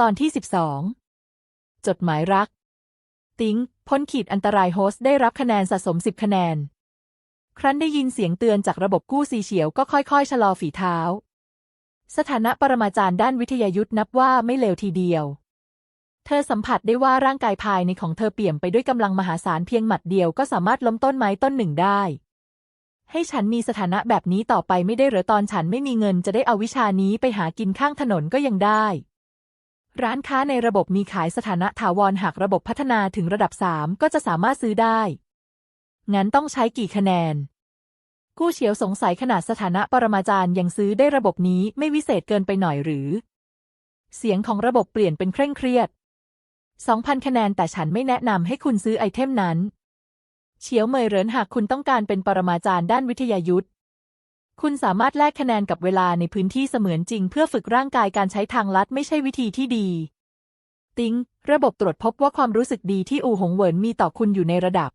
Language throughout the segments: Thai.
ตอนที่ 12 จดหมายรัก ติ้งพ้นขีดอันตรายโฮสได้รับคะแนนสะสม 10 คะแนน ครั้นได้ยินเสียงเตือนจากระบบกู้สีเฉียวก็ค่อยๆ ชะลอฝีเท้า สถานะปรมาจารย์ด้านวิทยายุทธ์นับว่าไม่เลวทีเดียว เธอสัมผัสได้ว่าร่างกายภายในของเธอเปี่ยมไปด้วยกำลังมหาศาลเพียงหมัดเดียวก็สามารถล้มต้นไม้ต้นหนึ่งได้ ให้ฉันมีสถานะแบบนี้ต่อไปไม่ได้หรือตอนฉันไม่มีเงินจะได้เอาวิชานี้ไปหากินข้างถนนก็ยังได้ ร้านค้าในระบบมีขายสถานะถาวรหากระบบพัฒนาถึงระดับ 3 ก็จะสามารถซื้อได้ งั้นต้องใช้กี่คะแนน กู้เฉียวสงสัยขนาดสถานะปรมาจารย์ยังซื้อได้ระบบนี้ไม่วิเศษเกินไปหน่อยหรือ เสียงของระบบเปลี่ยนเป็นเคร่งเครียด 2,000 คะแนนแต่ฉันไม่แนะนำให้คุณซื้อไอเทมนั้น เฉียวเมยเรินหากคุณต้องการเป็นปรมาจารย์ด้านวิทยายุทธ คุณสามารถแลกคะแนนกับเวลาในพื้นที่เสมือนจริง เพื่อฝึกร่างกายการใช้ทางลัดไม่ใช่วิธีที่ดี ติงระบบตรวจพบว่าความรู้สึกดีที่อูหงเหวินมีต่อคุณอยู่ในระดับ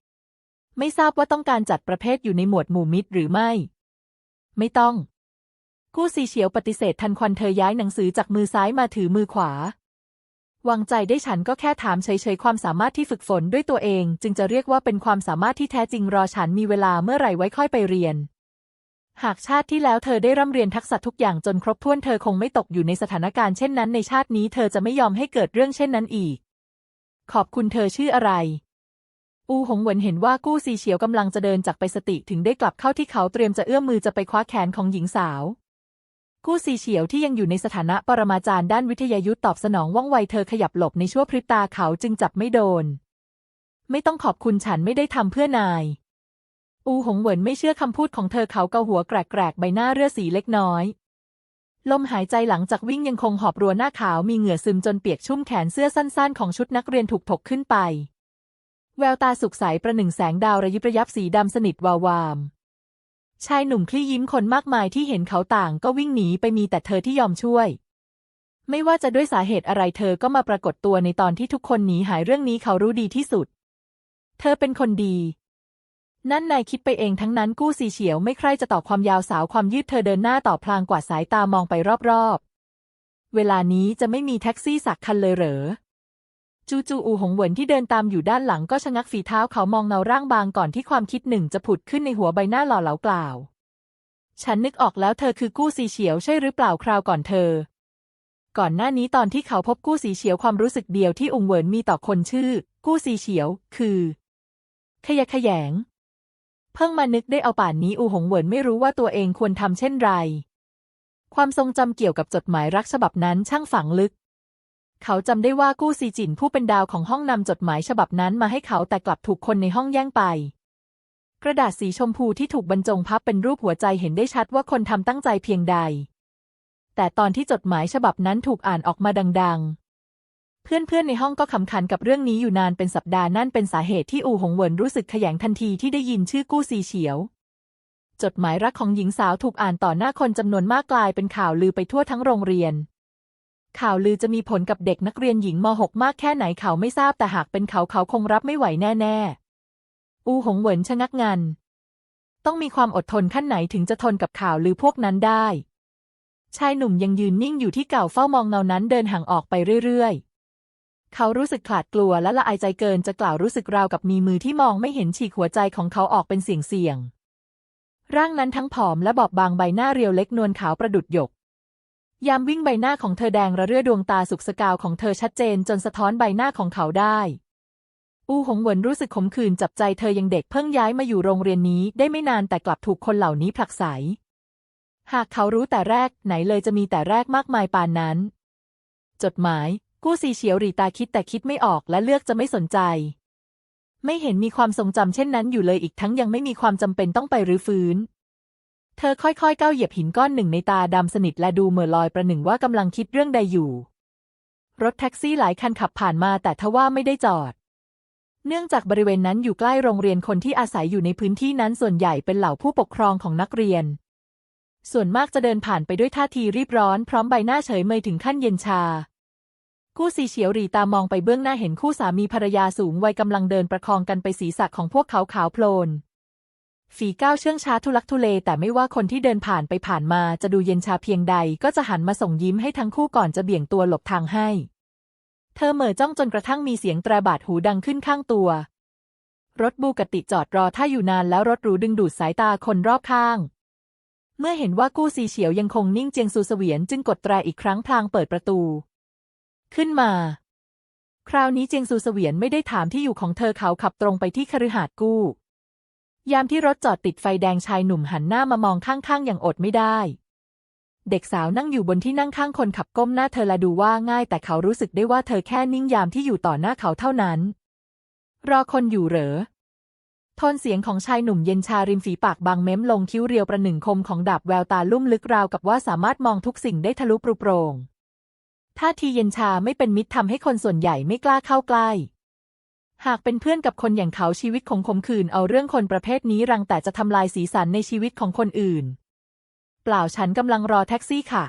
38 ไม่ทราบว่าต้องการจัดประเภทอยู่ในหมวดหมู่มิตรหรือไม่ ไม่ต้อง กู้ซีเฉียวปฏิเสธทันควันเธอย้ายหนังสือจากมือซ้ายมาถือมือขวาวางใจได้ฉันก็แค่ถามเฉยๆความสามารถที่ฝึกฝนด้วยตัวเอง จึงจะเรียกว่าเป็นความสามารถที่แท้จริงรอฉันมีเวลาเมื่อไหร่ไว้ค่อยไปเรียน หากชาติที่แล้วเธอได้ร่ำเรียนทักษะทุกอย่างจนครบถ้วนเธอคงไม่ตกอยู่ในสถานการณ์เช่นนั้นในชาตินี้เธอจะไม่ยอมให้เกิดเรื่องเช่นนั้นอีก ขอบคุณเธอชื่ออะไร อูหงเหวินเห็นว่ากู้ซีเฉียวกำลังจะเดินจากไปสติถึงได้กลับเข้าที่เขาเตรียมจะเอื้อมมือจะไปคว้าแขนของหญิงสาว กู้ซีเฉียวที่ยังอยู่ในสถานะปรมาจารย์ด้านวิทยายุทธ์ตอบสนองว่องไวเธอขยับหลบในชั่วพริบตาเขาจึงจับไม่โดน ไม่ต้องขอบคุณฉันไม่ได้ทำเพื่อนาย อูหงเหวินไม่เชื่อคำพูดของเธอเขาเกาหัวแกรกๆใบหน้าเรือสีเล็กน้อย ลมหายใจหลังจากวิ่งยังคงหอบรัวหน้าขาวมีเหงื่อซึมจนเปียกชุ่มแขนเสื้อสั้นๆของชุดนักเรียนถูกถกขึ้นไป แววตาสุกใสประหนึ่งแสงดาวระยิบระยับสีดำสนิทวาวาม ชายหนุ่มคลี่ยิ้มคนมากมายที่เห็นเขาต่างก็วิ่งหนีไปมีแต่เธอที่ยอมช่วยไม่ว่าจะด้วยสาเหตุอะไรเธอก็มาปรากฏตัวในตอนที่ทุกคนหนีหายเรื่องนี้เขารู้ดีที่สุด เธอเป็นคนดี นั่นนายคิดไปเองทั้งนั้นกู้ซีเฉียวไม่ใคร่จะต่อความยาวสาวความยืดเธอเดินหน้าต่อพลางกวาดสายตามองไปรอบๆ เวลานี้จะไม่มีแท็กซี่สักคันเลยเหรอ จูจูอูหงเหวินที่เดินตามอยู่ด้านหลังก็ชะงักฝีเท้าเขามองเงาร่างบางก่อนที่ความคิดหนึ่งจะผุดขึ้นในหัวใบหน้าหล่อเหลากล่าว ฉันนึกออกแล้วเธอคือกู้ซีเฉียวใช่หรือเปล่าคราวก่อนเธอ ก่อนหน้านี้ตอนที่เขาพบกู้ซีเฉียวความรู้สึกเดียวที่อุงเหวินมีต่อคนชื่อ กู้ซีเฉียว คือ ขยะแขยง พิ่งมานึกได้เอาป่านนี้อูหงเหวินไม่รู้ว่าตัวเองควรทำเช่นไร ความทรงจำเกี่ยวกับจดหมายรักฉบับนั้นช่างฝังลึก เขาจำได้ว่ากู้ซีจินผู้เป็นดาวของห้องนำจดหมายฉบับนั้นมาให้เขาแต่กลับถูกคนในห้องแย่งไป กระดาษสีชมพูที่ถูกบรรจงพับเป็นรูปหัวใจเห็นได้ชัดว่าคนทำตั้งใจเพียงใด แต่ตอนที่จดหมายฉบับนั้นถูกอ่านออกมาดังๆ เพื่อนๆในห้องก็ขำขันกับเรื่องนี้อยู่นานเป็นสัปดาห์นั่นเป็นสาเหตุที่อูหงเหวินรู้สึกขยงทันทีที่ได้ยินชื่อกู้ซีเฉียว จดหมายรักของหญิงสาวถูกอ่านต่อหน้าคนจำนวนมากกลายเป็นข่าวลือไปทั่วทั้งโรงเรียน ข่าวลือจะมีผลกับเด็กนักเรียนหญิงม .6 มากแค่ไหนเขาไม่ทราบแต่หากเป็นเขาเขาคงรับไม่ไหวแน่ๆ อูหงเหวินชะงักงัน ต้องมีความอดทนขั้นไหนถึงจะทนกับข่าวลือพวกนั้นได้ ชายหนุ่มยังยืนนิ่งอยู่ที่เก่าเฝ้ามองเงานั้นเดินห่างออกไปเรื่อยๆ เขารู้สึกขลาดกลัวและละอายใจเกินจะกล่าวรู้สึกราวกับมีมือที่มองไม่เห็นฉีกหัวใจของเขาออกเป็นเสี่ยงๆร่างนั้นทั้งผอมและบอบบางใบหน้าเรียวเล็กนวลขาวประดุดหยก ยามวิ่งใบหน้าของเธอแดงระเรื่อดวงตาสุกสกาวของเธอชัดเจนจนสะท้อนใบหน้าของเขาได้ อูหงเหวินรู้สึกขมขื่นจับใจเธอยังเด็กเพิ่งย้ายมาอยู่โรงเรียนนี้ได้ไม่นานแต่กลับถูกคนเหล่านี้ผลักไส หากเขารู้แต่แรกไหนเลยจะมีแต่แรกมากมายปานนั้น จดหมาย กู้ซีเฉียวหรีตาคิดแต่คิดไม่ออกและเลือกจะไม่สนใจ ไม่เห็นมีความทรงจำเช่นนั้นอยู่เลยอีกทั้งยังไม่มีความจำเป็นต้องไปรื้อฟื้น เธอค่อยๆก้าวเหยียบหินก้อนหนึ่งในตาดำสนิทและดูเหม่อลอยประหนึ่งว่ากำลังคิดเรื่องใดอยู่ รถแท็กซี่หลายคันขับผ่านมาแต่ทว่าไม่ได้จอด เนื่องจากบริเวณนั้นอยู่ใกล้โรงเรียนคนที่อาศัยอยู่ในพื้นที่นั้นส่วนใหญ่เป็นเหล่าผู้ปกครองของนักเรียน ส่วนมากจะเดินผ่านไปด้วยท่าทีรีบร้อนพร้อมใบหน้าเฉยเมยถึงขั้นเย็นชา กู้ซีเฉียวหรีตามองไปเบื้องหน้าเห็นคู่สามีภรรยาสูงวัยกำลังเดินประคองกันไปศีรษะของพวกเขาขาวโพลน ฝีก้าวเชื่องช้าทุลักทุเล แต่ไม่ว่าคนที่เดินผ่านไปผ่านมาจะดูเย็นชาเพียงใด ก็จะหันมาส่งยิ้มให้ทั้งคู่ก่อนจะเบี่ยงตัวหลบทางให้ เธอเหม่อจ้องจนกระทั่งมีเสียงตรบาดหูดังขึ้นข้างตัว รถบูกติจอดรอท่าอยู่นานแล้วรถหรูดึงดูดสายตาคนรอบข้างเมื่อเห็นว่ากู้ซีเฉียวยังคงนิ่งเจียงซูเสวียนจึงกดแตรอีกครั้งพลางเปิดประตู ขึ้นมา คราวนี้เจียงซูเสวียนไม่ได้ถามที่อยู่ของเธอเขาขับตรงไปที่คฤหาสน์กู้ ยามที่รถจอดติดไฟแดงชายหนุ่มหันหน้ามามองข้างๆ อย่างอดไม่ได้ เด็กสาวนั่งอยู่บนที่นั่งข้างคนขับก้มหน้าเธอละดูว่าง่าย แต่เขารู้สึกได้ว่าเธอแค่นิ่งยามที่อยู่ต่อหน้าเขาเท่านั้น รอคนอยู่เหรอโทนเสียงของชายหนุ่มเย็นชาริมฝีปากบางเม้มลงคิ้วเรียวประหนึ่งคมของดาบแววตาลุ่มลึกราวกับว่าสามารถมองทุกสิ่งได้ทะลุปรุโปรง ท่าทีเย็นชาไม่เป็นมิตรทำให้คนส่วนใหญ่ไม่กล้าเข้าใกล้ หากเป็นเพื่อนกับคนอย่างเขาชีวิตคงขมขื่นเอาเรื่องคนประเภทนี้รังแต่จะทำลายสีสันในชีวิตของคนอื่น เปล่าฉันกำลังรอแท็กซี่ค่ะ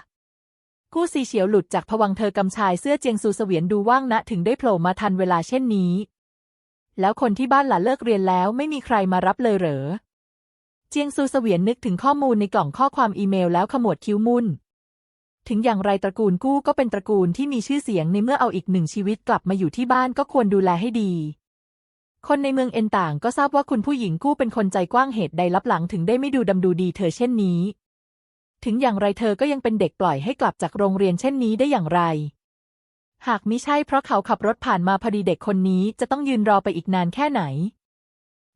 กู้ซีเฉียวหลุดจากผวังเธอกำชายเสื้อเจียงซูเสวียนดูว่างนะถึงได้โผล่มาทันเวลาเช่นนี้ แล้วคนที่บ้านหล่ะเลิกเรียนแล้วไม่มีใครมารับเลยเหรอ เจียงซูเสวียนนึกถึงข้อมูลในกล่องข้อความอีเมลแล้วขมวดคิ้วมุ่น ถึงอย่างไรตระกูลกู้ก็เป็นตระกูลที่มีชื่อเสียงในเมื่อเอาอีกหนึ่งชีวิตกลับมาอยู่ที่บ้านก็ควรดูแลให้ดี คนในเมืองเอ็นต่างก็ทราบว่าคุณผู้หญิงกู้เป็นคนใจกว้างเหตุใดลับหลังถึงได้ไม่ดูดำดูดีเธอเช่นนี้ ถึงอย่างไรเธอก็ยังเป็นเด็กปล่อยให้กลับจากโรงเรียนเช่นนี้ได้อย่างไร หากมิใช่เพราะเขาขับรถผ่านมาพอดีเด็กคนนี้จะต้องยืนรอไปอีกนานแค่ไหน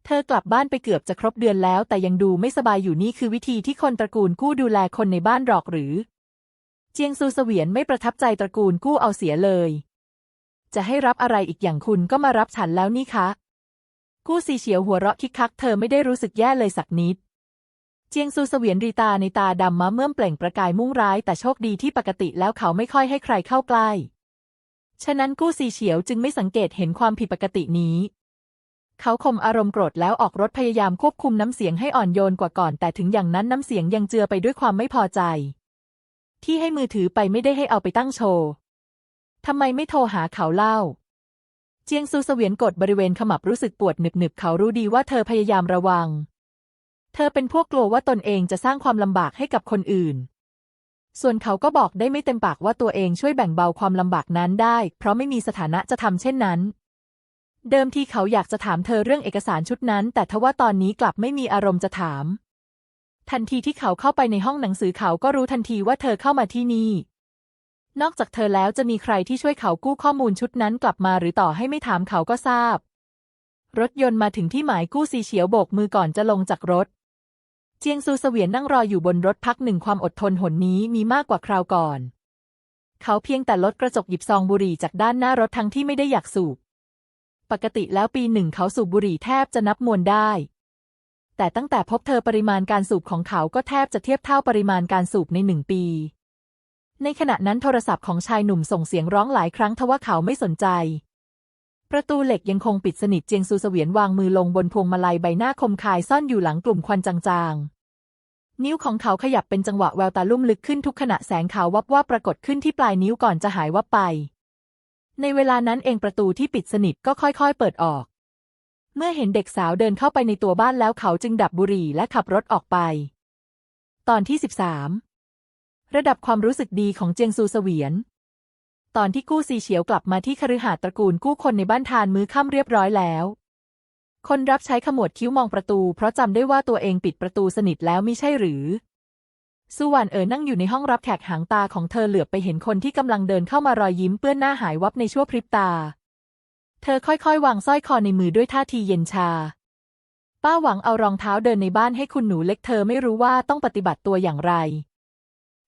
เธอกลับบ้านไปเกือบจะครบเดือนแล้ว แต่ยังดูไม่สบายอยู่นี่คือวิธีที่คนตระกูลกู้ดูแลคนในบ้านหรอกหรือ เจียงซูเสวียนไม่ประทับใจตระกูลกู้เอาเสียเลย จะให้รับอะไรอีกอย่างคุณก็มารับฉันแล้วนี่คะ กู้ซีเฉียวหัวเราะคิกคักเธอไม่ได้รู้สึกแย่เลยสักนิด เจียงซูเสวียนรีตาในตาดำมาเมื่อมเปล่งประกายมุ่งร้ายแต่โชคดีที่ปกติแล้วเขาไม่ค่อยให้ใครเข้าใกล้ ฉะนั้นกู้ซีเฉียวจึงไม่สังเกตเห็นความผิดปกตินี้เขาข่มอารมณ์โกรธแล้วออกรถพยายามควบคุมน้ำเสียงให้อ่อนโยนกว่าก่อน แต่ถึงอย่างนั้นน้ำเสียงยังเจือไปด้วยความไม่พอใจ ที่ให้มือถือไปไม่ได้ให้เอาไปตั้งโชว์ทำไมไม่โทรหาเขาเล่า เจียงซูเสวียนกดบริเวณขมับรู้สึกปวดหนึบๆเขารู้ดีว่าเธอพยายามระวัง เธอเป็นพวกกลัวว่าตนเองจะสร้างความลำบากให้กับคนอื่น ส่วนเขาก็บอกได้ไม่เต็มปากว่าตัวเองช่วยแบ่งเบาความลำบากนั้นได้ เพราะไม่มีสถานะจะทำเช่นนั้น เดิมทีเขาอยากจะถามเธอเรื่องเอกสารชุดนั้น แต่ทว่าตอนนี้กลับไม่มีอารมณ์จะถาม ทันทีที่เขาเข้าไปในห้องหนังสือเขาก็รู้ทันทีว่าเธอเข้ามาที่นี่ นอกจากเธอแล้วจะมีใครที่ช่วยเขากู้ข้อมูลชุดนั้นกลับมาหรือต่อให้ไม่ถามเขาก็ทราบ รถยนต์มาถึงที่หมายกู้สีเฉียวโบกมือก่อนจะลงจากรถ เจียงซูเสวียนนั่งรออยู่บนรถพักหนึ่งความอดทนหนนี้มีมากกว่าคราวก่อน เขาเพียงแต่ลดกระจกหยิบซองบุหรี่จากด้านหน้ารถทั้งที่ไม่ได้อยากสูบ ปกติแล้วปีหนึ่งเขาสูบบุหรี่แทบจะนับมวลได้ แต่ตั้งแต่พบเธอปริมาณการสูบของเขาก็แทบจะเทียบเท่าปริมาณการสูบในหนึ่งปี ในขณะนั้นโทรศัพท์ของชายหนุ่มส่งเสียงร้องหลายครั้งทว่าเขาไม่สนใจ ประตูเหล็กยังคงปิดสนิทเจียงซูเสวียนวางมือลงบนพวงมาลัยใบหน้าคมคายซ่อนอยู่หลังกลุ่มควันจางๆ นิ้วของเขาขยับเป็นจังหวะแววตาลุ่มลึกขึ้นทุกขณะแสงขาววับว่าบปรากฏขึ้นที่ปลายนิ้วก่อนจะหายวับไป ในเวลานั้นเองประตูที่ปิดสนิทก็ค่อยๆ เปิดออก เมื่อเห็นเด็กสาวเดินเข้าไปในตัวบ้านแล้วเขาจึงดับบุหรี่และขับรถออกไป ตอนที่ 13 ระดับความรู้สึกดีของเจียงซูเสวียน ตอนที่กู้ซีเฉียวกลับมาที่คฤหาสน์ตระกูลกู้คนในบ้านทานมื้อค่ำเรียบร้อยแล้วคนรับใช้ขมวดคิ้วมองประตู เพราะจำได้ว่าตัวเองปิดประตูสนิทแล้วมิใช่หรือ สุวรรณเอ๋อนั่งอยู่ในห้องรับแขกหางตาของเธอเหลือบไปเห็นคนที่กำลังเดินเข้ามารอยยิ้มเปื้อนหน้าหายวับในชั่วพริบตา เธอค่อยๆ วางสร้อยคอในมือด้วยท่าทีเย็นชา ป้าหวังเอารองเท้าเดินในบ้านให้คุณหนูเล็กเธอไม่รู้ว่าต้องปฏิบัติตัวอย่างไร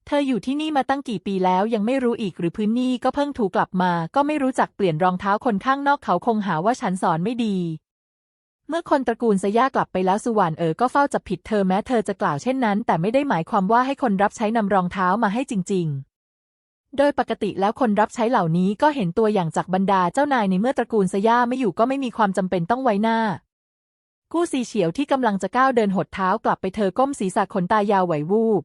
เธออยู่ที่นี่มาตั้งกี่ปีแล้วยังไม่รู้อีกหรือพื้นนี่ก็เพิ่งถูกกลับมา ก็ไม่รู้จักเปลี่ยนรองเท้าคนข้างนอกเขาคงหาว่าฉันสอนไม่ดี เมื่อคนตระกูลสย่ากลับไปแล้วสุวรรณเอ๋อก็เฝ้าจับผิดเธอแม้เธอจะกล่าวเช่นนั้น แต่ไม่ได้หมายความว่าให้คนรับใช้นำรองเท้ามาให้จริง ๆ โดยปกติแล้วคนรับใช้เหล่านี้ก็เห็นตัวอย่างจากบรรดาเจ้านายในเมื่อตระกูลสย่าไม่อยู่ก็ไม่มีความจำเป็นต้องไว้หน้า กู้ซีเฉียวที่กำลังจะก้าวเดินหดเท้ากลับไปเธอก้มศีรษะขนตายาวไหววูบ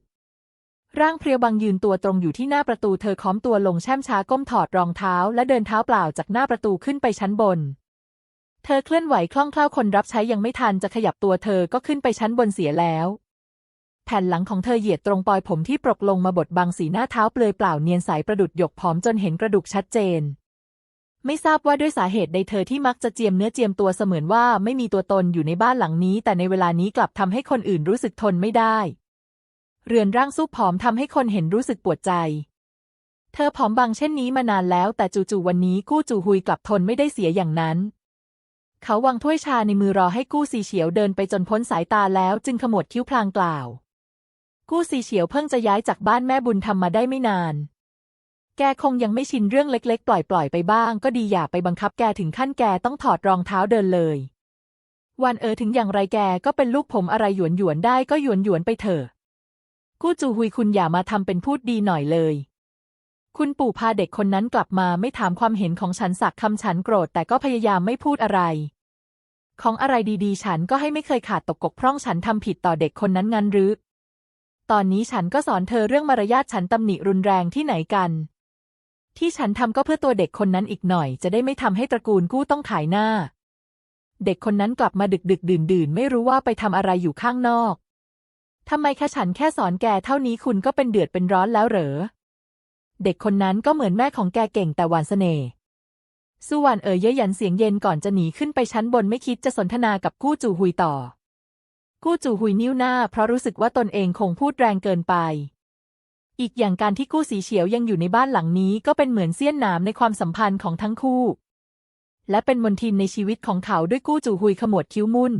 ร่างเพรียวบางยืนตัวตรงอยู่ที่หน้าประตูเธอค้อมตัวลงแช่มช้าก้มถอดรองเท้า และเดินเท้าเปล่าจากหน้าประตูขึ้นไปชั้นบน เธอเคลื่อนไหวคล่องแคล่วคนรับใช้ยังไม่ทันจะขยับตัวเธอก็ขึ้นไปชั้นบนเสียแล้ว ผ่นหลังของเธอเหยียดตรงปลอยผมที่ปรกลงมาบดบังสีหน้าเท้าเปลือยเปล่าเนียนใสประดุดหยกผอมจนเห็นกระดูกชัดเจน ไม่ทราบว่าด้วยสาเหตุใดเธอที่มักจะเจียมเนื้อเจียมตัวเสมือนว่าไม่มีตัวตนอยู่ในบ้านหลังนี้ แต่ในเวลานี้กลับทำให้คนอื่นรู้สึกทนไม่ได้ เรือนร่างสู้ผอมทำให้คนเห็นรู้สึกปวดใจ เธอผอมบางเช่นนี้มานานแล้ว แต่จู่ๆวันนี้กู้จู่ฮุยกลับทนไม่ได้เสียอย่างนั้นเขาวางถ้วยชาในมือรอให้กู้ซีเฉียวเดินไปจนพ้นสายตาแล้วจึงขมวดคิ้วพลางกล่าว กู้ซีเฉียวเพิ่งจะย้ายจากบ้านแม่บุญธรรมมาได้ไม่นาน แกคงยังไม่ชินเรื่องเล็กๆ ปล่อยๆ ไปบ้าง ก็ดีอย่าไปบังคับแกถึงขั้นแกต้องถอดรองเท้าเดินเลย วันเออถึงอย่างไรแกก็เป็นลูกผมอะไรหยวนหยวนได้ก็หยวนหยวนไปเถอะ กู้จูฮุยคุณอย่ามาทำเป็นพูดดีหน่อยเลย คุณปู่พาเด็กคนนั้นกลับมาไม่ถามความเห็นของฉันสักคำฉันโกรธแต่ก็พยายามไม่พูดอะไรของอะไรดีๆ ฉันก็ให้ไม่เคยขาดตกกกพร่องฉันทำผิดต่อเด็กคนนั้นงั้นหรือ ตอนนี้ฉันก็สอนเธอเรื่องมารยาทฉันตำหนิรุนแรงที่ไหนกัน ที่ฉันทำก็เพื่อตัวเด็กคนนั้นอีกหน่อย จะได้ไม่ทำให้ตระกูลกู้ต้องขายหน้า เด็กคนนั้นกลับมาดึกดึกดื่นดื่นไม่รู้ว่าไปทำอะไรอยู่ข้างนอกทำไมแค่ฉันแค่สอนแกเท่านี้คุณก็เป็นเดือดเป็นร้อนแล้วเหรอ เด็กคนนั้นก็เหมือนแม่ของแกเก่งแต่หวานเสน่ห์สุวรรณเอ๋ยเย้ยหยันเสียงเย็นก่อนจะหนีขึ้นไปชั้นบนไม่คิดจะสนทนากับกู้จู่หุยต่อ กู้จู่หุยนิ้วหน้าเพราะรู้สึกว่าตนเองคงพูดแรงเกินไป อีกอย่างการที่กู้สีเฉียวยังอยู่ในบ้านหลังนี้ก็เป็นเหมือนเสี้ยนหนามในความสัมพันธ์ของทั้งคู่ และเป็นมนทินในชีวิตของเขาด้วยกู้จู่หุยขมวดคิ้วมุ่น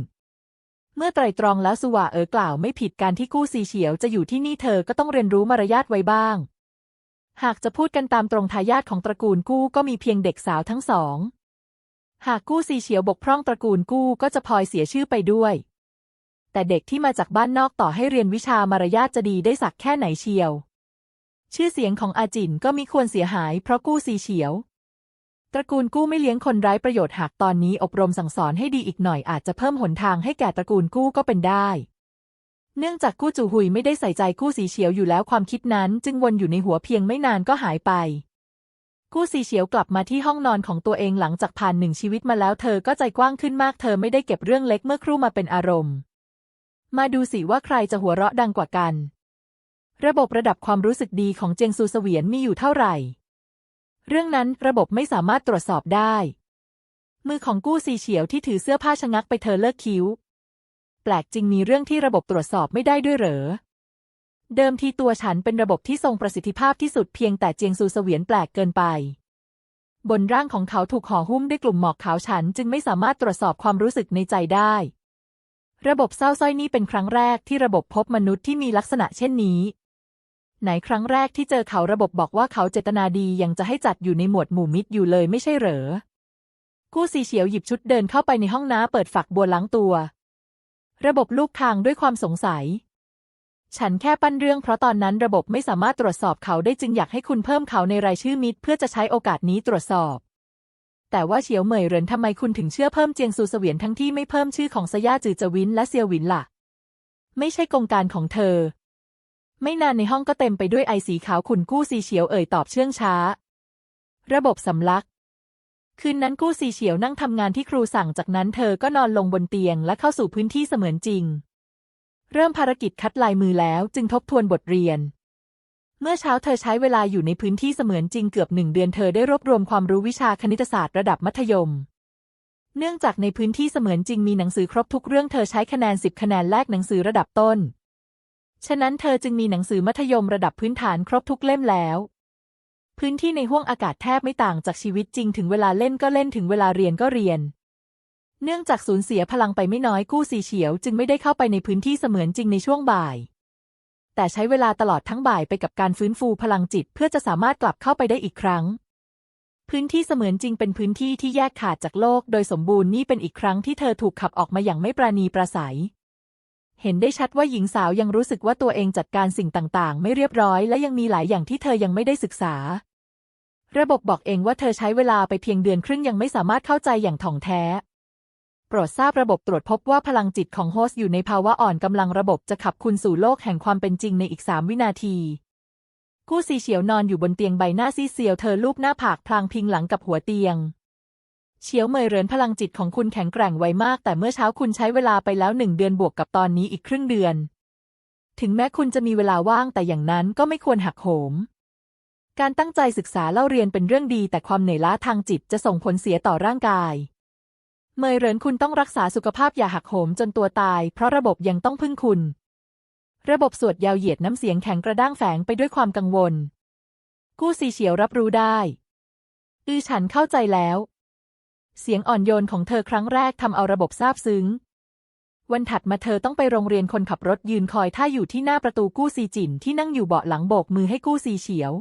เมื่อไตรตรองแล้วสุวาเอ๋อกล่าวไม่ผิดการที่กู้สีเฉียวจะอยู่ที่นี่เธอก็ต้องเรียนรู้มารยาทไว้บ้าง หากจะพูดกันตามตรงทายาทของตระกูลกู้ก็มีเพียงเด็กสาวทั้งสอง หากกู้ซีเฉียวบกพร่องตระกูลกู้ก็จะพลอยเสียชื่อไปด้วย แต่เด็กที่มาจากบ้านนอกต่อให้เรียนวิชามารยาทจะดีได้สักแค่ไหนเชียว ชื่อเสียงของอาจินก็มิควรเสียหายเพราะกู้ซีเฉียว ตระกูลกู้ไม่เลี้ยงคนไร้ประโยชน์หากตอนนี้อบรมสั่งสอนให้ดีอีกหน่อยอาจจะเพิ่มหนทางให้แก่ตระกูลกู้ก็เป็นได้ เนื่องจากกู้จูหุยไม่ได้ใส่ใจกู้สีเฉียวอยู่แล้วความคิดนั้น จึงวนอยู่ในหัวเพียงไม่นานก็หายไปกู้สีเฉียวกลับมาที่ห้องนอนของตัวเองหลังจากผ่านหนึ่งชีวิตมาแล้วเธอก็ใจกว้างขึ้นมากเธอไม่ได้เก็บเรื่องเล็กเมื่อครู่มาเป็นอารมณ์ มาดูสิว่าใครจะหัวเราะดังกว่ากัน ระบบระดับความรู้สึกดีของเจียงซูเสวียนมีอยู่เท่าไหร่ เรื่องนั้นระบบไม่สามารถตรวจสอบได้ มือของกู้ซีเฉียวที่ถือเสื้อผ้าชะงักไปเธอเลิกคิ้ว แปลกจริงมีเรื่องที่ระบบตรวจสอบไม่ได้ด้วยเหรอ เดิมทีตัวฉันเป็นระบบที่ทรงประสิทธิภาพที่สุดเพียงแต่เจียงซูเสวียนแปลกเกินไปบนร่างของเขาถูกห่อหุ้มด้วยกลุ่มหมอกขาวฉันจึงไม่สามารถตรวจสอบความรู้สึกในใจได้ ระบบเศร้าส้อยนี่เป็นครั้งแรกที่ระบบพบมนุษย์ที่มีลักษณะเช่นนี้ ไหนครั้งแรกที่เจอเขาระบบบอกว่าเขาเจตนาดียังจะให้จัดอยู่ในหมวดหมู่มิตรอยู่เลยไม่ใช่เหรอ กู้ซีเฉียวหยิบชุดเดินเข้าไปในห้องน้ำเปิดฝักบัวล้างตัว ระบบลูกคางด้วยความสงสัย ฉันแค่ปั้นเรื่องเพราะตอนนั้นระบบไม่สามารถตรวจสอบเขาได้จึงอยากให้คุณเพิ่มเขาในรายชื่อมิตรเพื่อจะใช้โอกาสนี้ตรวจสอบ แต่ว่าเฉียวเหมยเหรินทำไมคุณถึงเชื่อเพิ่มเจียงซูเสวียนทั้งที่ไม่เพิ่มชื่อของสย่าจือจวินและเซียวหวินล่ะ ไม่ใช่กงการของเธอ ไม่นานในห้องก็เต็มไปด้วยไอสีขาวขุ่นกู้ซีเฉียวเอ่ยตอบเชื่องช้า ระบบสำลัก คืนนั้นกู้ซีเฉียวนั่งทำงานที่ครูสั่งจากนั้นเธอก็นอนลงบนเตียงและเข้าสู่พื้นที่เสมือนจริง เริ่มภารกิจคัดลายมือแล้วจึงทบทวนบทเรียน เมื่อเช้าเธอใช้เวลาอยู่ในพื้นที่เสมือนจริงเกือบหนึ่งเดือนเธอได้รวบรวมความรู้วิชาคณิตศาสตร์ระดับมัธยม เนื่องจากในพื้นที่เสมือนจริงมีหนังสือครบทุกเรื่องเธอใช้คะแนนสิบคะแนนแลกหนังสือระดับต้น ฉะนั้นเธอจึงมีหนังสือมัธยมระดับพื้นฐานครบทุกเล่มแล้ว พื้นที่ในห้วงอากาศแทบไม่ต่างจากชีวิตจริง ถึงเวลาเล่นก็เล่นถึงเวลาเรียนก็เรียน เนื่องจากสูญเสียพลังไปไม่น้อยกู้สีเฉียว จึงไม่ได้เข้าไปในพื้นที่เสมือนจริงในช่วงบ่าย แต่ใช้เวลาตลอดทั้งบ่ายไปกับการฟื้นฟูพลังจิตเพื่อจะสามารถกลับเข้าไปได้อีกครั้ง พื้นที่เสมือนจริงเป็นพื้นที่ที่แยกขาดจากโลก โดยสมบูรณ์นี่เป็นอีกครั้งที่เธอถูกขับออกมาอย่างไม่ปราณีประสัย เห็นได้ชัดว่าหญิงสาวยังรู้สึกว่าตัวเองจัดการสิ่งต่างๆ ไม่เรียบร้อย และยังมีหลายอย่างที่เธอยังไม่ได้ศึกษา ระบบบอกเองว่าเธอใช้เวลาไปเพียงเดือนครึ่งยังไม่สามารถเข้าใจอย่างถ่องแท้ ปรดทราบระบบตรวจพบว่าพลังจิตของโฮสต์อยู่ในภาวะอ่อนกำลังระบบจะขับคุณสู่โลกแห่งความเป็นจริงในอีกสามวินาที กู้ซีเฉียวนอนอยู่บนเตียงใบหน้าซีเซียวเธอลูบหน้าผากพลางพิงหลังกับหัวเตียง เฉียวเมยเรินพลังจิตของคุณแข็งแกร่งไวมาก แต่เมื่อเช้าคุณใช้เวลาไปแล้วหนึ่งเดือนบวกกับตอนนี้อีกครึ่งเดือน ถึงแม้คุณจะมีเวลาว่างแต่อย่างนั้นก็ไม่ควรหักโหมการตั้งใจศึกษาเล่าเรียนเป็นเรื่องดี แต่ความเหนื่อยล้าทางจิตจะส่งผลเสียต่อร่างกาย เมยเหรินคุณต้องรักษาสุขภาพอย่าหักโหมจนตัวตาย เพราะระบบยังต้องพึ่งคุณ ระบบสวดยาวเหยียดน้ำเสียงแข็งกระด้างแฝงไปด้วยความกังวล กู้ซีเฉียวรับรู้ได้ อือฉันเข้าใจแล้ว เสียงอ่อนโยนของเธอครั้งแรกทำเอาระบบซาบซึ้ง วันถัดมาเธอต้องไปโรงเรียนคนขับรถยืนคอยท่าอยู่ที่หน้าประตูกู้ซีจินที่นั่งอยู่เบาะหลังโบกมือให้กู้ซีเฉียว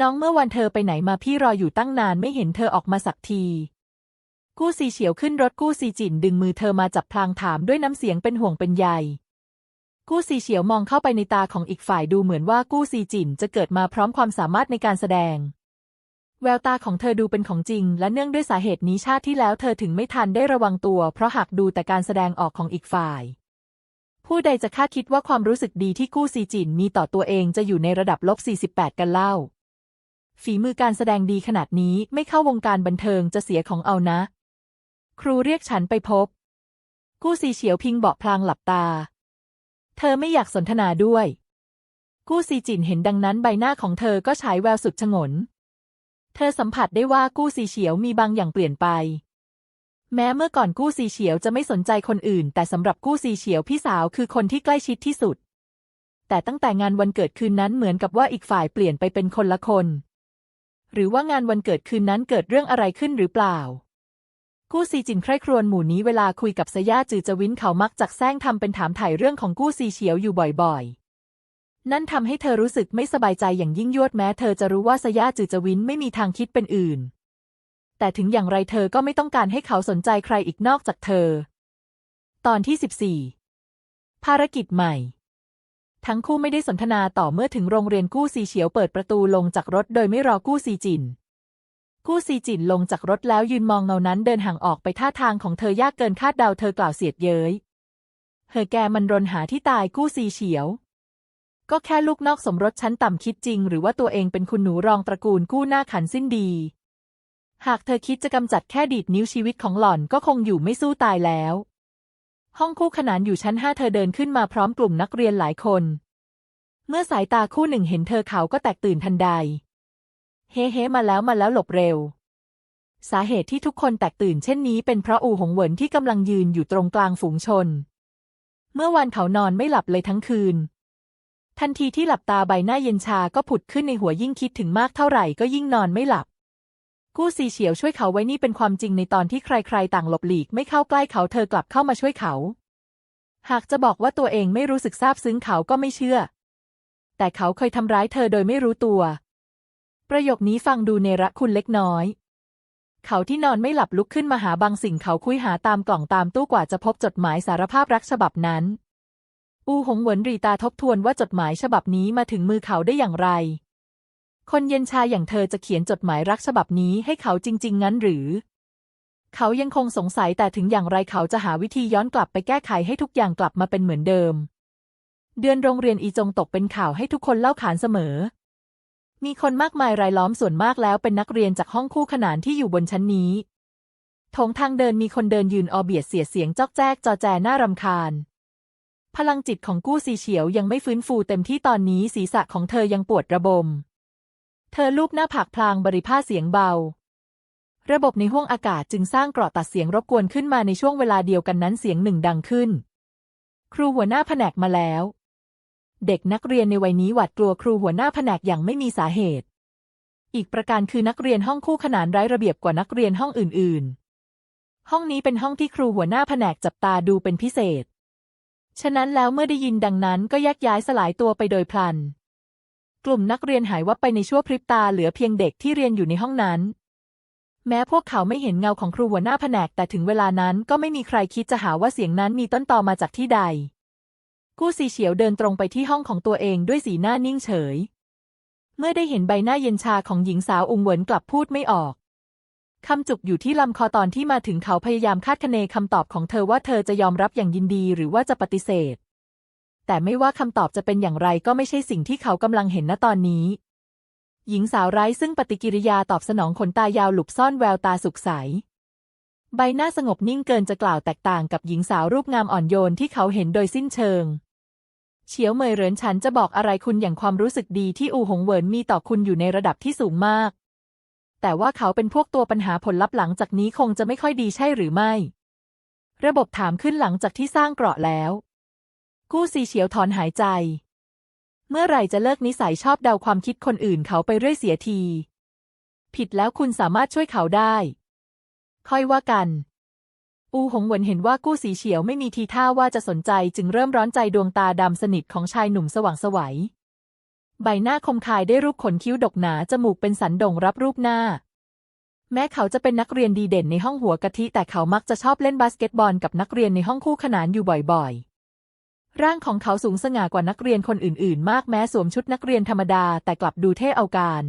น้องเมื่อวันเธอไปไหนมาพี่รออยู่ตั้งนานไม่เห็นเธอออกมาสักที กู้ซีเฉียวขึ้นรถกู้ซีจินดึงมือเธอมาจับพลางถามด้วยน้ำเสียงเป็นห่วงเป็นใย กู้ซีเฉียวมองเข้าไปในตาของอีกฝ่ายดูเหมือนว่ากู้ซีจินจะเกิดมาพร้อมความสามารถในการแสดง แววตาของเธอดูเป็นของจริง และเนื่องด้วยสาเหตุนี้ชาติที่แล้วเธอถึงไม่ทันได้ระวังตัว เพราะหากดูแต่การแสดงออกของอีกฝ่าย ผู้ใดจะคาดคิดว่าความรู้สึกดีที่กู้ซีจินมีต่อตัวเองจะอยู่ในระดับลบ 48 กันเล่า ฝีมือการแสดงดีขนาดนี้ไม่เข้าวงการบันเทิงจะเสียของเอานะ ครูเรียกฉันไปพบ กู้ซีเฉียวพิงเบาะพลางหลับตา เธอไม่อยากสนทนาด้วย กู้ซีจินเห็นดังนั้นใบหน้าของเธอก็ฉายแววสุดฉงน เธอสัมผัสได้ว่ากู้ซีเฉียวมีบางอย่างเปลี่ยนไป แม้เมื่อก่อนกู้ซีเฉียวจะไม่สนใจคนอื่น แต่สำหรับกู้ซีเฉียวพี่สาวคือคนที่ใกล้ชิดที่สุด แต่ตั้งแต่งานวันเกิดคืนนั้นเหมือนกับว่าอีกฝ่ายเปลี่ยนไปเป็นคนละคน หรือว่างานวันเกิดคืนนั้นเกิดเรื่องอะไรขึ้นหรือเปล่า กู้ซีจินใคร่ครวญหมู่นี้เวลาคุยกับสย่าจือจวินเขามักจักแซงทำเป็นถามถ่ายเรื่องของกู้ซีเฉียวอยู่บ่อยๆ นั่นทำให้เธอรู้สึกไม่สบายใจอย่างยิ่งยวดแม้เธอจะรู้ว่าสย่าจือจวินไม่มีทางคิดเป็นอื่น แต่ถึงอย่างไรเธอก็ไม่ต้องการให้เขาสนใจใครอีกนอกจากเธอ ตอนที่ 14 ภารกิจใหม่ ทั้งคู่ไม่ได้สนทนาต่อเมื่อถึงโรงเรียนกู้ซีเฉียวเปิดประตูลงจากรถโดยไม่รอกู้ซีจิน กู้ซีจินลงจากรถแล้วยืนมองเงานั้นเดินห่างออกไปท่าทางของเธอยากเกินคาดเดาเธอกล่าวเสียดเย้ยเฮอแกมันรนหาที่ตายกู้ซีเฉียว ก็แค่ลูกนอกสมรสชั้นต่ำคิดจริง หรือว่าตัวเองเป็นคุณหนูรองตระกูลกู้หน้าขันสิ้นดี หากเธอคิดจะกำจัดแค่ดีดนิ้วชีวิตของหล่อนก็คงอยู่ไม่สู้ตายแล้ว ห้องคู่ขนานอยู่ชั้นห้าเธอเดินขึ้นมาพร้อมกลุ่มนักเรียนหลายคน เมื่อสายตาคู่หนึ่งเห็นเธอเขาก็แตกตื่นทันใด เฮ้เฮ้มาแล้วมาแล้วหลบเร็ว สาเหตุที่ทุกคนแตกตื่นเช่นนี้เป็นเพราะอูหงเหวินที่กำลังยืนอยู่ตรงกลางฝูงชน เมื่อวานเขานอนไม่หลับเลยทั้งคืน ทันทีที่หลับตาใบหน้าเย็นชาก็ผุดขึ้นในหัวยิ่งคิดถึงมากเท่าไหร่ก็ยิ่งนอนไม่หลับ กู้ซีเฉียวช่วยเขาไว้นี่เป็นความจริงในตอนที่ใครๆ ต่างหลบหลีกไม่เข้าใกล้เขาเธอกลับเข้ามาช่วยเขา หากจะบอกว่าตัวเองไม่รู้สึกซาบซึ้งเขาก็ไม่เชื่อ แต่เขาเคยทำร้ายเธอโดยไม่รู้ตัว ประโยคนี้ฟังดูเนรคุณเล็กน้อย เขาที่นอนไม่หลับลุกขึ้นมาหาบางสิ่งเขาคุยหาตามกล่องตามตู้กว่าจะพบจดหมายสารภาพรักฉบับนั้น อูหงเหวินรีตาทบทวนว่าจดหมายฉบับนี้มาถึงมือเขาได้อย่างไร คนเย็นชาอย่างเธอจะเขียนจดหมายรักฉบับนี้ให้เขาจริง ๆ งั้นหรือ เขายังคงสงสัยแต่ถึงอย่างไรเขาจะหาวิธีย้อนกลับไปแก้ไขให้ทุกอย่างกลับมาเป็นเหมือนเดิม เดือนโรงเรียนอีจงตกเป็นข่าวให้ทุกคนเล่าขานเสมอ มีคนมากมายรายล้อมส่วนมากแล้วเป็นนักเรียนจากห้องคู่ขนานที่อยู่บนชั้นนี้โถงทางเดินมีคนเดินยืนออเบียดเสียเสียงจอกแจ๊กจอแจน่ารำคาญ พลังจิตของกู้ซีเฉียวยังไม่ฟื้นฟูเต็มที่ตอนนี้ศีรษะของเธอยังปวดระบม เธอลูบหน้าผากพลางบริภาเสียงเบา ระบบในห้วงอากาศจึงสร้างเกราะตัดเสียงรบกวนขึ้นมาในช่วงเวลาเดียวกันนั้นเสียงหนึ่งดังขึ้น ครูหัวหน้าแผนกมาแล้ว เด็กนักเรียนในวัยนี้หวาดกลัวครูหัวหน้าแผนกอย่างไม่มีสาเหตุ อีกประการคือนักเรียนห้องคู่ขนานไร้ระเบียบกว่านักเรียนห้องอื่น ๆ ห้องนี้เป็นห้องที่ครูหัวหน้าแผนกจับตาดูเป็นพิเศษ ฉะนั้นแล้วเมื่อได้ยินดังนั้นก็แยกย้ายสลายตัวไปโดยพลัน กลุ่มนักเรียนหายวับไปในชั่วพริบตาเหลือเพียงเด็กที่เรียนอยู่ในห้องนั้น แม้พวกเขาไม่เห็นเงาของครูหัวหน้าแผนกแต่ถึงเวลานั้นก็ไม่มีใครคิดจะหาว่าเสียงนั้นมีต้นตอมาจากที่ใด กู้ซีเฉียวเดินตรงไปที่ห้องของตัวเองด้วยสีหน้านิ่งเฉย เมื่อได้เห็นใบหน้าเย็นชาของหญิงสาวอุงเหวินกลับพูดไม่ออกคำจุกอยู่ที่ลำคอตอนที่มาถึงเขาพยายามคาดคะเนคำตอบของเธอว่าเธอจะยอมรับอย่างยินดีหรือว่าจะปฏิเสธ แต่ไม่ว่าคำตอบจะเป็นอย่างไรก็ไม่ใช่สิ่งที่เขากำลังเห็นณตอนนี้ หญิงสาวไร้ซึ่งปฏิกิริยาตอบสนองขนตายาวหลุบซ่อนแววตาสุขใส ใบหน้าสงบนิ่งเกินจะกล่าวแตกต่างกับหญิงสาวรูปงามอ่อนโยนที่เขาเห็นโดยสิ้นเชิง เฉียวเมยเหรินฉันจะบอกอะไรคุณอย่างความรู้สึกดีที่อูหงเหวินมีต่อคุณอยู่ในระดับที่สูงมาก แต่ว่าเขาเป็นพวกตัวปัญหาผลลัพธ์หลังจากนี้คงจะไม่ค่อยดีใช่หรือไม่ ระบบถามขึ้นหลังจากที่สร้างเกราะแล้ว กู้ซีเฉียวถอนหายใจ เมื่อไหร่จะเลิกนิสัยชอบเดาความคิดคนอื่นเขาไปเรื่อยเสียที ผิดแล้วคุณสามารถช่วยเขาได้ ค่อยว่ากัน อูหงหวนเห็นว่ากู้สีเฉียวไม่มีทีท่าว่าจะสนใจจึงเริ่มร้อนใจดวงตาดำสนิทของชายหนุ่มสว่างสวัย ใบหน้าคมคายได้รูปขนคิ้วดกหนา จมูกเป็นสันด่งรับรูปหน้า แม้เขาจะเป็นนักเรียนดีเด่นในห้องหัวกะทิแต่เขามักจะชอบเล่นบาสเกตบอลกับนักเรียนในห้องคู่ขนานอยู่บ่อยๆ ร่างของเขาสูงสง่ากว่านักเรียนคนอื่นๆ มากแม้สวมชุดนักเรียนธรรมดาแต่กลับดูเท่เอาการ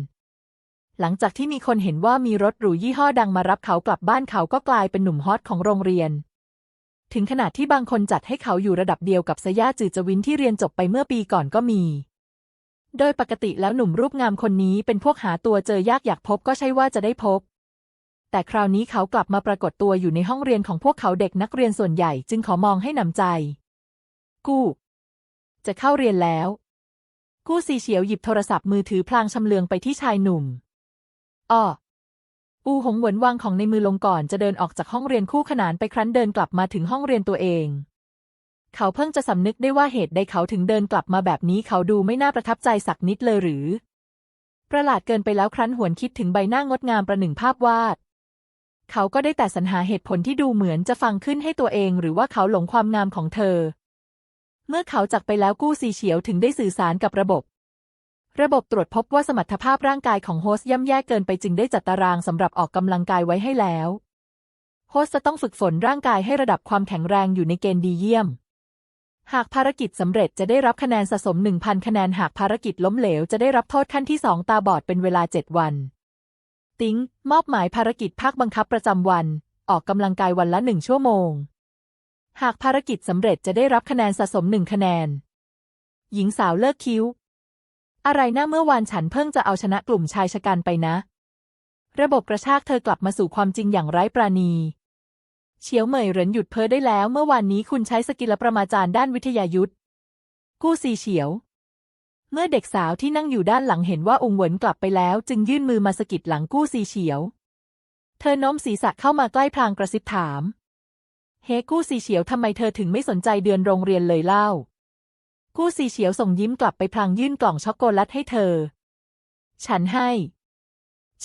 หลังจากที่มีคนเห็นว่ามีรถหรูยี่ห้อดังมารับเขากลับบ้านเขาก็กลายเป็นหนุ่มฮอตของโรงเรียน ถึงขนาดที่บางคนจัดให้เขาอยู่ระดับเดียวกับสยาจือจวินที่เรียนจบไปเมื่อปีก่อนก็มี โดยปกติแล้วหนุ่มรูปงามคนนี้เป็นพวกหาตัวเจอยากอยากพบก็ใช่ว่าจะได้พบ แต่คราวนี้เขากลับมาปรากฏตัวอยู่ในห้องเรียนของพวกเขาเด็กนักเรียนส่วนใหญ่จึงขอมองให้หนำใจ กู้ จะเข้าเรียนแล้ว กู้ซีเฉียวหยิบโทรศัพท์มือถือพลางชำเลืองไปที่ชายหนุ่ม อ้ออูหงหวนวางของในมือลงก่อนจะเดินออกจากห้องเรียนคู่ขนานไปครั้นเดินกลับมาถึงห้องเรียนตัวเอง เขาเพิ่งจะสำนึกได้ว่าเหตุใดเขาถึงเดินกลับมาแบบนี้เขาดูไม่น่าประทับใจสักนิดเลยหรือ ประหลาดเกินไปแล้วครั้นหวนคิดถึงใบหน้างดงามประหนึ่งภาพวาด เขาก็ได้แต่สรรหาเหตุผลที่ดูเหมือนจะฟังขึ้นให้ตัวเอง หรือว่าเขาหลงความงามของเธอ เมื่อเขาจากไปแล้วกู้ซีเฉียวถึงได้สื่อสารกับระบบ ระบบตรวจพบว่าสมรรถภาพร่างกายของโฮสต์ย่ำแย่เกินไปจึงได้จัดตารางสำหรับออกกำลังกายไว้ให้แล้ว โฮสต์จะต้องฝึกฝนร่างกายให้ระดับความแข็งแรงอยู่ในเกณฑ์ดีเยี่ยม หากภารกิจสำเร็จจะได้รับคะแนนสะสม 1,000 คะแนนหากภารกิจล้มเหลวจะได้รับโทษขั้นที่ 2 ตาบอดเป็นเวลา 7 วัน ติ้ง มอบหมายภารกิจภาคบังคับประจำวัน ออกกำลังกายวันละหนึ่งชั่วโมง หากภารกิจสำเร็จจะได้รับคะแนนสะสมหนึ่งคะแนน หญิงสาวเลิกคิ้ว อะไรนะเมื่อวานฉันเพิ่งจะเอาชนะกลุ่มชายชะกันไปนะ ระบบกระชากเธอกลับมาสู่ความจริงอย่างไร้ปราณี เฉียวเหมยเหรินหยุดเพ้อได้แล้ว เมื่อวานนี้คุณใช้สกิลประมาจารย์ด้านวิทยายุทธกู้ซีเฉียว เมื่อเด็กสาวที่นั่งอยู่ด้านหลังเห็นว่าองค์เหวินกลับไปแล้ว จึงยื่นมือมาสกิดหลังกู้ซีเฉียว เธอโน้มศีรษะเข้ามาใกล้พลางกระซิบถาม เฮกู้ซีเฉียวทำไมเธอถึงไม่สนใจเดือนโรงเรียนเลยเล่า กู้ซีเฉียวส่งยิ้มกลับไปพลางยื่นกล่องช็อกโกแลตให้เธอ ฉันให้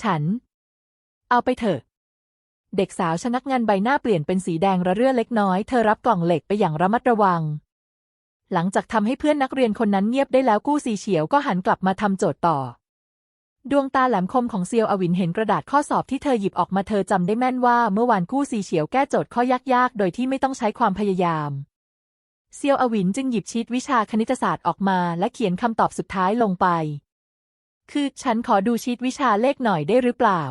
ฉัน เอาไปเถอะ เด็กสาวชะงักงันใบหน้าเปลี่ยนเป็นสีแดงระเรื่อเล็กน้อย เธอรับกล่องเหล็กไปอย่างระมัดระวัง หลังจากทำให้เพื่อนนักเรียนคนนั้นเงียบได้แล้วกู้ซีเฉียวก็หันกลับมาทำโจทย์ต่อ ดวงตาแหลมคมของเซียวอวินเห็นกระดาษข้อสอบที่เธอหยิบออกมาเธอจำได้แม่นว่าเมื่อวานกู้ซีเฉียวแก้โจทย์ข้อยากๆ โดยที่ไม่ต้องใช้ความพยายาม เซียวอวินจึงหยิบชีตวิชาคณิตศาสตร์ออกมา และเขียนคำตอบสุดท้ายลงไป คือฉันขอดูชีตวิชาเลขหน่อยได้หรือเปล่า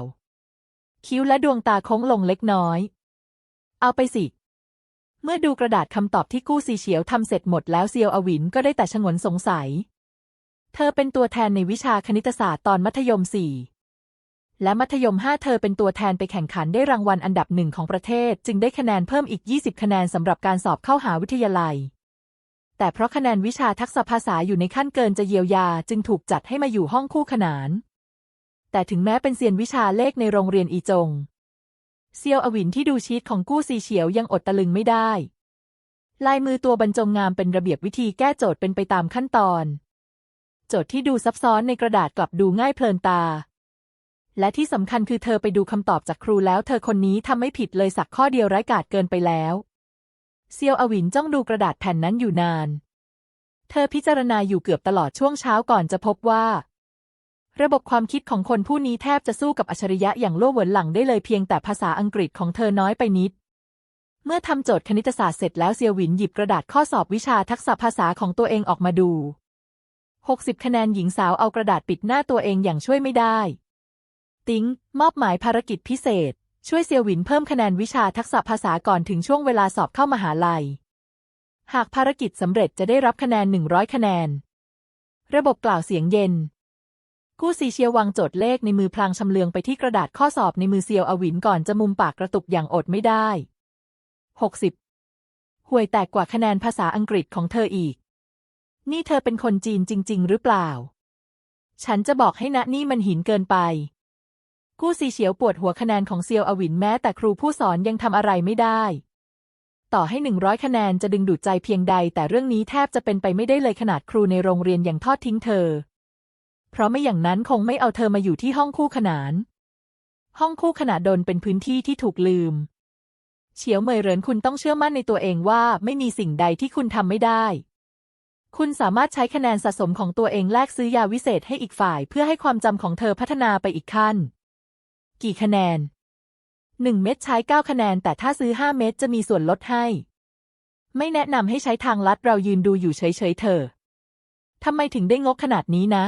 คิ้วและดวงตาโค้งลงเล็กน้อย เอาไปสิ เมื่อดูกระดาษคำตอบที่กู้ซีเฉียวทำเสร็จหมดแล้วเซียวอวินก็ได้แต่ชงนสงสัย เธอเป็นตัวแทนในวิชาคณิตศาสตร์ตอนมัธยม4 และมัธยม 5 เธอเป็นตัวแทนไปแข่งขันได้รางวัลอันดับหนึ่งของประเทศ จึงได้คะแนนเพิ่มอีก 20 คะแนนสำหรับการสอบเข้าหาวิทยาลัย แต่เพราะคะแนนวิชาทักษะภาษาอยู่ในขั้นเกินจะเยียวยา จึงถูกจัดให้มาอยู่ห้องคู่ขนาน แต่ถึงแม้เป็นเซียนวิชาเลขในโรงเรียนอีจง เซียวอวินที่ดูชีตของกู้ซีเฉียวยังอดตะลึงไม่ได้ ลายมือตัวบรรจงงามเป็นระเบียบวิธีแก้โจทย์เป็นไปตามขั้นตอน โจทย์ที่ดูซับซ้อนในกระดาษกลับดูง่ายเพลินตา และที่สำคัญคือเธอไปดูคำตอบจากครูแล้วเธอคนนี้ทำไม่ผิดเลยสักข้อเดียวไร้กาจเกินไปแล้วเซียวอวินจ้องดูกระดาษแผ่นนั้นอยู่นาน เธอพิจารณาอยู่เกือบตลอดช่วงเช้าก่อนจะพบว่า ระบบความคิดของคนผู้นี้แทบจะสู้กับอัจฉริยะอย่างล่เหวินหลังได้เลยเพียงแต่ภาษาอังกฤษของเธอน้อยไปนิด เมื่อทำโจทย์คณิตศาสตร์เสร็จแล้วเซียวหวินหยิบกระดาษข้อสอบวิชาทักษะภาษาของตัวเองออกมาดู 60 คะแนนหญิงสาวเอากระดาษปิดหน้าตัวเองอย่างช่วยไม่ได้ ติ้ง มอบหมายภารกิจพิเศษ ช่วยเซียวหวินเพิ่มคะแนนวิชาทักษะภาษาก่อนถึงช่วงเวลาสอบเข้ามหาลัย หากภารกิจสำเร็จจะได้รับคะแนน 100 คะแนน ระบบกล่าวเสียงเย็น กู้ซีเชียววางโจทย์เลขในมือพลางชำเลืองไปที่กระดาษข้อสอบในมือเซียวอวินก่อนจะมุมปากกระตุกอย่างอดไม่ได้ 60 ห่วยแตกกว่าคะแนนภาษาอังกฤษของเธออีก นี่เธอเป็นคนจีนจริง ๆ หรือเปล่าฉันจะบอกให้นะนี่มันหินเกินไป กู้ซีเฉียวปวดหัวคะแนนของเซียวอวินแม้แต่ครูผู้สอนยังทำอะไรไม่ได้ ต่อให้หนึ่งร้อยคะแนนจะดึงดูดใจเพียงใด แต่เรื่องนี้แทบจะเป็นไปไม่ได้เลยขนาดครูในโรงเรียนยังทอดทิ้งเธอ เพราะไม่อย่างนั้นคงไม่เอาเธอมาอยู่ที่ห้องคู่ขนาน ห้องคู่ขนานดนเป็นพื้นที่ที่ถูกลืม เฉียวเมยเหรินคุณต้องเชื่อมั่นในตัวเองว่าไม่มีสิ่งใดที่คุณทำไม่ได้คุณสามารถใช้คะแนนสะสมของตัวเองแลกซื้อยาวิเศษให้อีกฝ่าย เพื่อให้ความจำของเธอพัฒนาไปอีกขั้น กี่คะแนนหนึ่งเม็ดใช้เก้าคะแนน แต่ถ้าซื้อห้าเม็ดจะมีส่วนลดให้ ไม่แนะนำให้ใช้ทางลัดเรายืนดูอยู่เฉยๆเธอทำไมถึงได้งกขนาดนี้นะ